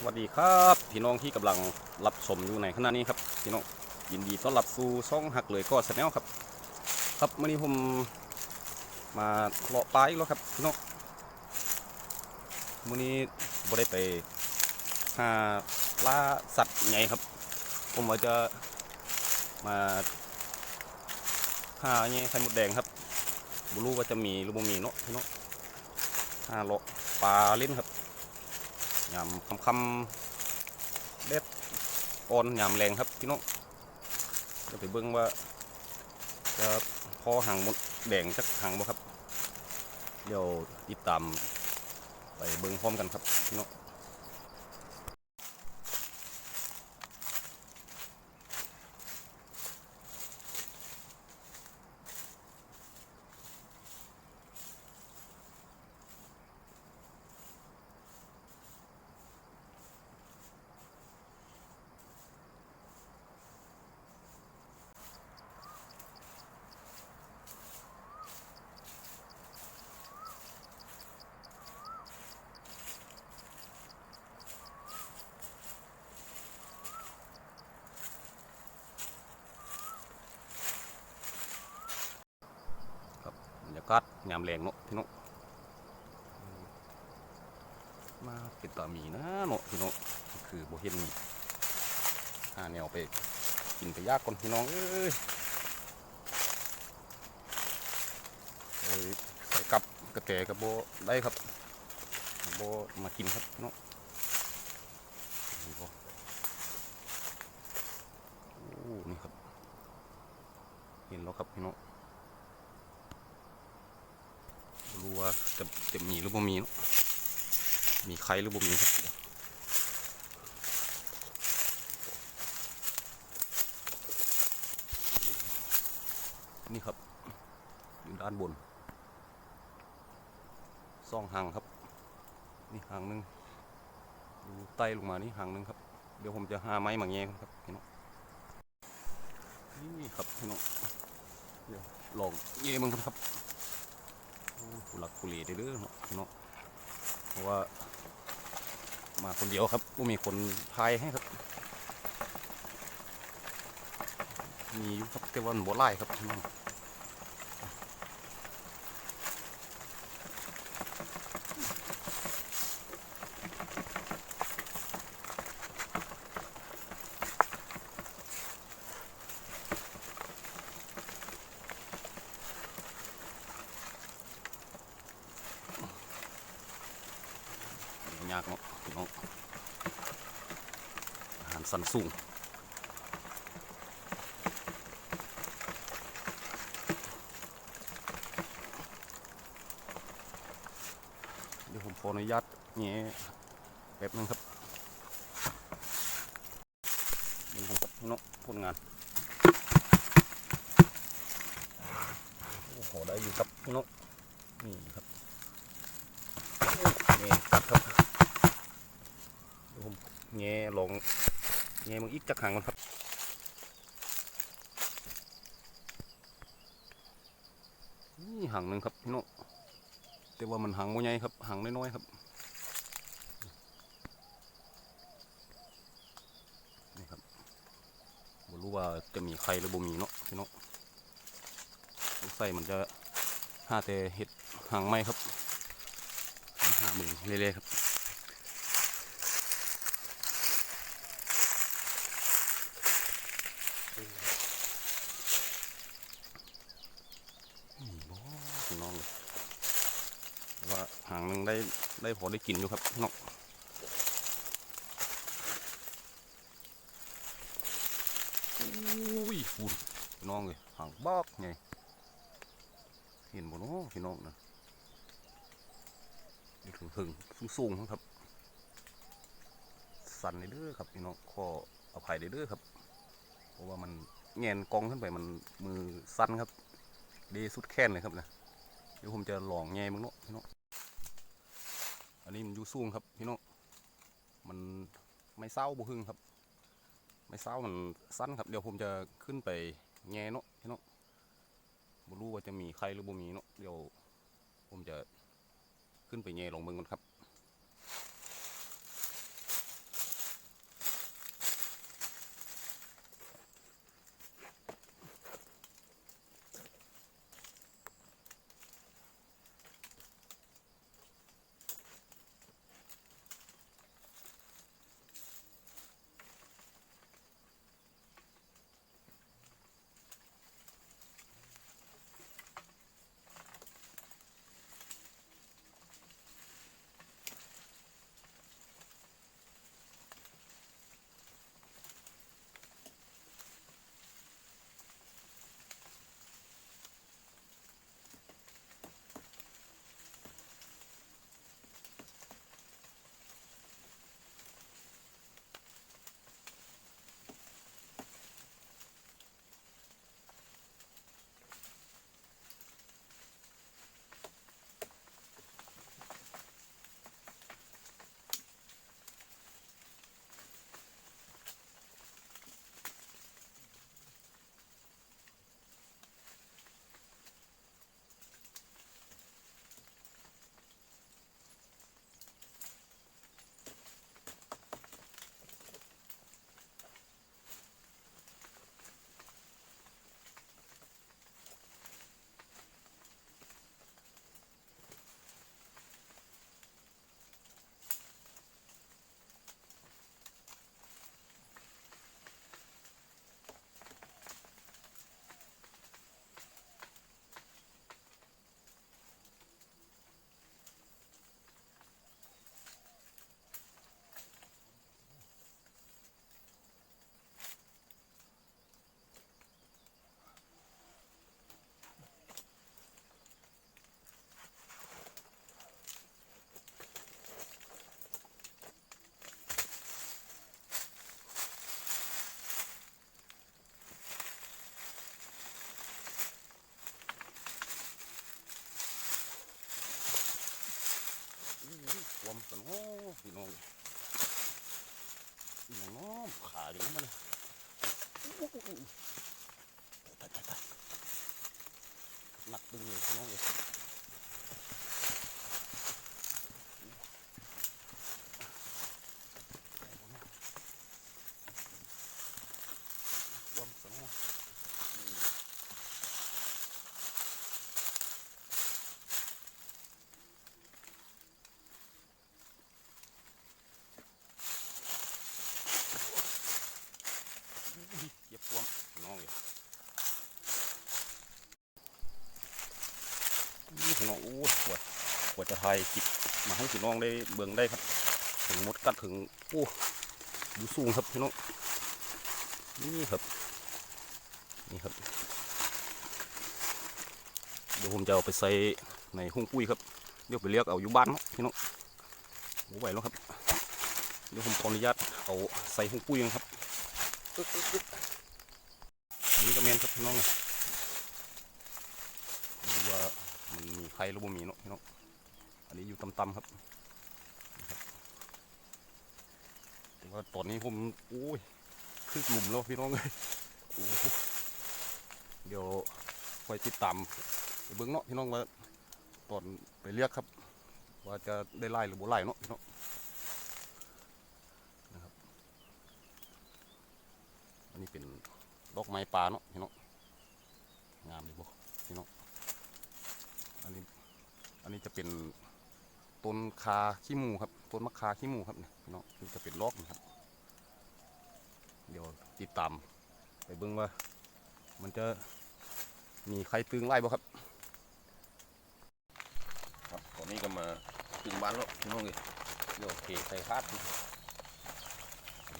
สวัสดีครับพี่น้องที่กำลังรับชมอยู่ในขณะนี้ครับพี่น้องยินดีต้อนรับสู่ช่องหักเลยก็ชาแนลครับ ครับวันนี้ผมมาเลาะปลาอีกแล้วครับพี่น้องวันนี้บ่ได้ไปหาล่าสัตว์ไงครับ ผมว่าจะมาหาไงไข่มดแดงครับบ่รู้ว่าจะมีหรือบ่มีเนาะพี่น้องหาเลาะปลาเล่นครับ ยำคำคำเด็ดอ่อนยำแรงครับพี่น้องจะไปเบิ้งว่าจะพอหางมดแดงจักหางบ่ครับ เดี๋ยวติดตามไปเบิ้งพร้อมกันครับพี่น้อง กาศยามแรงเนาะพี่น้องมาเป็นตามีนะเนาะพี่น้องคือโบเห็นมีหาแนวไปกินไปยากก่อนพี่น้องเอ้ยใส่กับกระแตกับโบได้ครับโบมากินครับพี่น้องนี่บ่โอ้นี่ครับเห็นแล้วครับพี่น้อง บ่ รู้ว่าจะจะมีหรือบ่มีเนาะมีใครหรือบ่มีครับนี่ครับ อยู่ด้านบนสองหางครับ นี่หางหนึงดูไตลงมานี่หางหนึงครับ เดี๋ยวผมจะหาไม้มาแง่ครับพี่น้องนี่ครับพี่น้องเดี๋ยวลองเย่มันครับ กุหลักกุเลเด้อเนาะเนาะเพราะว่า มาคนเดียวครับก็มีคนพายให้ครับ มีอยู่ครับแต่ว่ามันบ่ไล่ครับากเนาะพี่น้องอาหารสันสูงเดี๋ยวผมขออนุญาตแง่แป๊บนึงครับนี่ผมกับพี่น้องผลงานโอ้โหได้อยู่ครับพี่น้องนี่ครับนี่ตัดครับ เดี๋ยวผม แง่ลงแง่มึงอีกจักหางก่อนครับนี่หางหนึ่งครับพี่น้องแต่ว่ามันหางโมใหญ่ครับหางน้อยๆครับนี่ครับบ่รู้ว่าจะมีใครหรือบ่มีเนาะพี่น้องลูกไส้มันจะห้าแต่เห็ดหางไม้ครับหาหมึงเรื่อยๆครับ นี่บ่พี่น้องเลยแต่ว่าหางหนึงได้ได้ พอได้กินอยู่ครับพี่น้องอุ้ยฟูดพี่น้องเลยห่างบอกไงเห็นบ่เนาะพี่น้องนะอยู่ถึงถึงสูงๆครับ สั่นเลยด้อครับพี่น้องขออภัยเลยเด้อครับ เพราะว่ามันแงนกองขึ้นไปมันมือสั้นครับ ดีสุดแค้นเลยครับนะเดี๋ยวผมจะลองแง่มึงเนาะพี่น้อง อันนี้มันอยู่สูงครับพี่น้องมันไม่เศร้าบุหึงครับ ไม่เศร้ามันสั้นครับเดี๋ยวผมจะขึ้นไปแง่เนาะพี่น้องบ่รู้ว่าจะมีใครหรือบ่มีเนาะเดี๋ยวผมจะขึ้นไปแง่ลงเมืองกันครับ น้อพี่น้องอย่างน้อขาอย่างนี้มันตายตายตายหนักตึงเลยน้องเลย พี่น้องโอ้ยปวดปวดจะทายจิบมาให้พี่น้องได้เบิ่งได้ครับ ถึงมดกัดถึงโอ้ดูสูงครับพี่น้องนี่ครับนี่ครับ เดี๋ยวผมจะเอาไปใส่ในหุ้งปุ้ยครับเดี๋ยวไปเรียกเอาอยู่บ้านพี่น้องโอ้ไหวแล้วครับเดี๋ยวผมขออนุญาตเอาใส่หุ้งปุ้ยนะครับอึ๊กอึ๊กอึ๊กอันนี้ก็แมนครับพี่น้องไม่รู้ว่า มันมีใครหรือบ่มีเนาะพี่น้องอันนี้อยู่ต่ำๆครับแต่ว่าตอนนี้ผมโอ้ยขึ้นหลุมแล้วพี่น้องเลยโอ้เดี๋ยวคอยติดตามไปเบิ้งเนาะพี่น้องว่าตอนไปเรียกครับ ว่าจะได้ไล่หรือบ่ไล่เนาะพี่น้องนะครับ อันนี้เป็นดอกไม้ป่าเนาะพี่น้องงามเลยบ่พี่น้องอันนี้ อันนี้จะเป็นต้นคาขี้หมูครับต้นมะคาขี้หมูครับเนี่ยพี่น้องนี่จะเป็นลอกนะครับ เดี๋ยวติดตามไปเบิ่งว่า มันจะมีใครตึงไล่บ่ครับ ครับตอนนี้ก็มาตึงบ้านแล้วพี่น้องเลยเดี๋ยวเทใส่คาด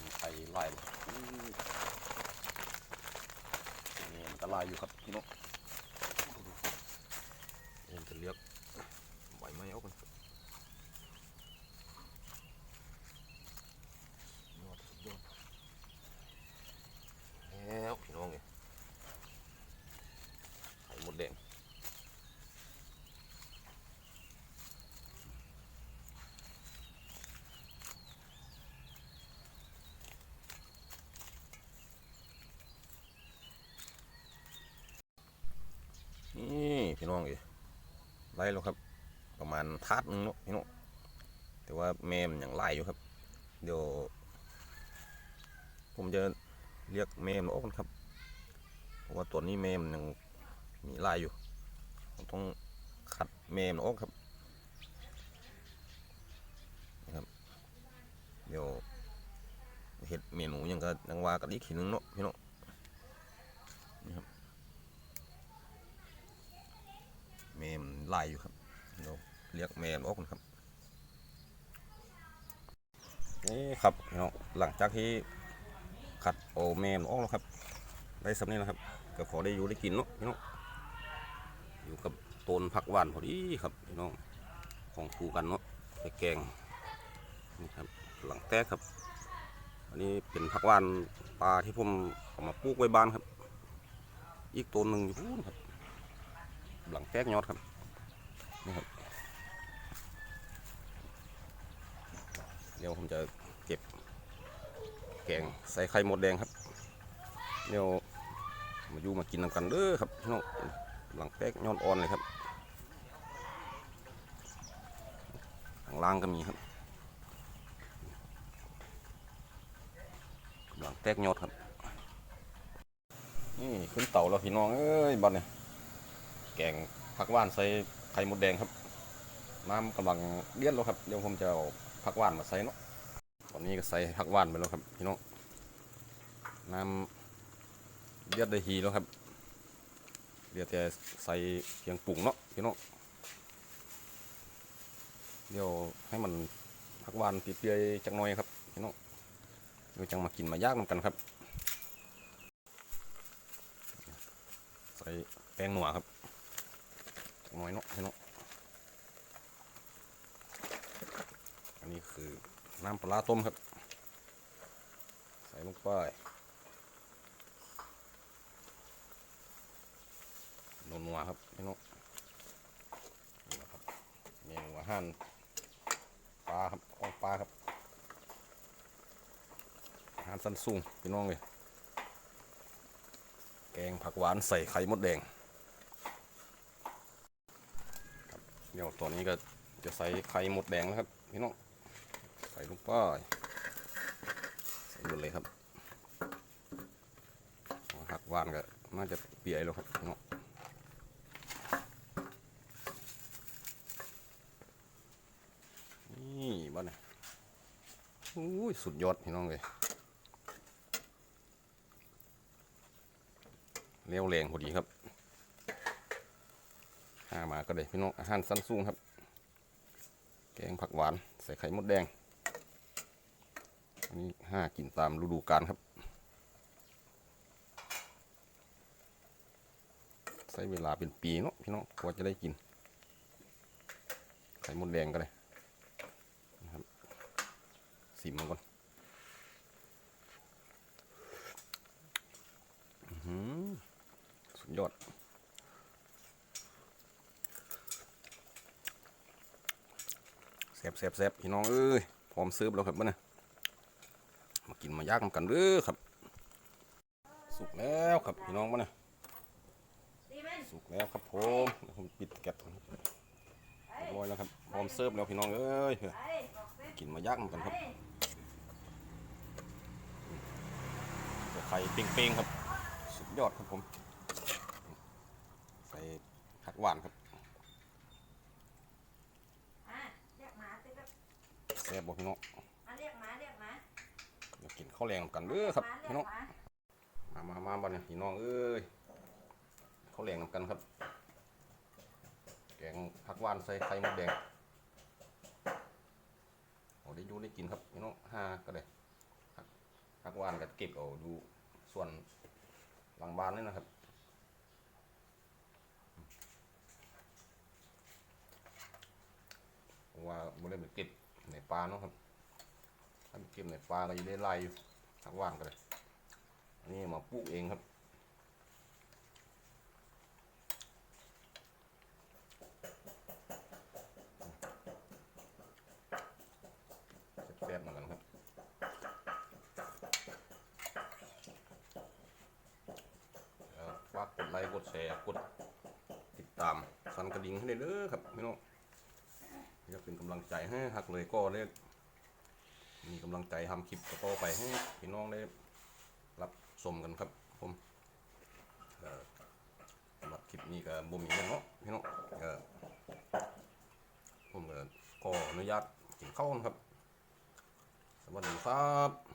มีใครไล่บ่นี่มันก็ไล่อยู่ครับพี่น้องเอ็นจะเลือก ไหวไหมเอากันยอดสุดยอดแล้วพี่น้องเลยไข่หมดแดงนี่พี่น้องเลย ไล่แล้วครับ ประมาณทาดนึงเนาะพี่น้องแต่ว่าแม่มันยังไล่อยู่ครับ เดี๋ยว ผมจะเรียกแม่มันออกนครับเพราะว่าตัวนี้แม่มันยังมีไล่อยู่ผมต้องคัดแม่มันออกครับนะครับ เดี๋ยวเห็ดเมนูยังก็ยังว่ากันอีกทีนึงเนาะพี่น้องนี่ครับ แม่มันไล่อยู่ครับเดี๋ยวเรียกแม่มันออกก่อนครับนี่ครับพี่น้องหลังจากที่ขัดโอแม่มันออกแล้วครับ ได้สำเนียงแล้วครับก็ขอได้อยู่ได้กินเนาะพี่น้องอยู่กับต้นผักหวานพอดีครับพี่น้องของคู่กันเนาะแกงนี่ครับหลังแตกครับ อันนี้เป็นผักหวานปลาที่ผมเอามาปลูกไว้บ้านครับ อีกต้นหนึ่งอยู่พูนครับ หลังแตกยอดครับนี่ครับ เดี๋ยวผมจะเก็บแกงใส่ไข่มดแดงครับ เดี๋ยวมาอยู่มากินนำกันเด้อครับพี่น้องหลังแป๊กยอดอ่อนเลยครับข้างล่างก็มีครับหลังแป๊กยอดครับ นี่ขึ้นเต่าแล้วพี่น้องเอ้ยบัดเนี่ย แกงผักหว่านใส่ไข่มดแดงครับ น้ำกำลังเลี้ยนแล้วครับเดี๋ยวผมจะเอาผักหวานมาใส่เนาะตอนนี้ก็ใส่ผักหวานไปแล้วครับพี่น้องน้ำเลือดได้ทีแล้วครับเดี๋ยวจะใส่เพียงปรุงเนาะพี่น้องเดี๋ยวให้มันผักหวานเปรี้ยวๆจังหน่อยครับพี่น้องเดี๋ยวจังมากินมายากนกันครับ ใส่แป้งหนัวครับ จังหน่อยเนาะพี่น้องอันนี้คือน้ำปลาต้มครับ ใส่ลงไปนัวๆครับพี่น้องนี่นะครับเมนูอาหารปลาครับของปลาครับารสั้นสูงพี่น้องเลยแกงผักหวานใส่ไข่มดแดงครับ เดี๋ยวตอนนี้ก็จะใส่ไข่หมดแดงแล้วครับพี่น้องใส่ลงไปใส่หมดเลยครับผักวานก็น่าจะเปียกแล้วครับพี่น้องนี่บ้านเนี่ยอุ้ยสุดยอดพี่น้องเลยเลี้ยวแรงพอดีครับามาก็ได้พี่น้องอาหารสั้นสูงครับ แกงผักหวานใส่ไข่มดแดง อันนี้ห้ากินตามฤดูกาลครับ ใช้เวลาเป็นปีเนาะพี่น้องกว่าจะได้กิน ไข่มดแดงก็เลยนะครับสิมมันก่อนอือสุดยอด แซ่ บแซ่บแซ่บพี่น้องเอ้ยพร้อมเสิร์ฟแล้วครับมื่อนี้มากินมายากกันเด้อครับ สุกแล้วครับพี่น้องมื่อนี้สุกแล้วครับผมผมปิดแก๊สก่อนครับเรียบร้อยแล้วครับพร้อมเสิร์ฟแล้วพี่น้องเอ้ยกินมายากกันครับไข่เป้งๆครับ สุดยอดครับผมใส่ผักหวานครับ อะเรียกหมาสิครับ แซ่บบ่พี่น้องอะเรียกหมาเรียกหมาเดี๋ยวกินข้าวแรงนำกันเด้อครับหมาเรียพี่กน้องหมามามามาบ้านเนี่ยพี่น้องเอ้ยเขาวแรงนำกันครับ แกงผักหวานใส่ไข่มดแดงโอ้ได้อยูได้กินครับพี่น้องห้าก็ได้ผักผักหวานก็เก็บเอาดูส่วนหลังบ้านนี่นะครับเพราะว่าบ่ได้ไปเก็บ ในปลาเนาะครับถ้าเก็บในปลาก็จะได้ไล่อยู่ผักหวานก็เลยอันนี้มาปลูกเองครับแซ่บๆเหมือนกันครับฝากกดไลค์กดแชร์กดติดตามสั่นกระดิ่งให้ได้เด้อครับพี่น้อง กเป็นกำลังใจให้หักเลยก็ได้มีกำลังใจทำคลิปต่อไปให้พี่น้องได้รับชมกันครับผมเอ่อสำหรับคลิปนี้ก็บ่มีเนาะพี่น้องเอ่อผมก็ขออนุญาตกินข้าวนะครับสวัสดีครับ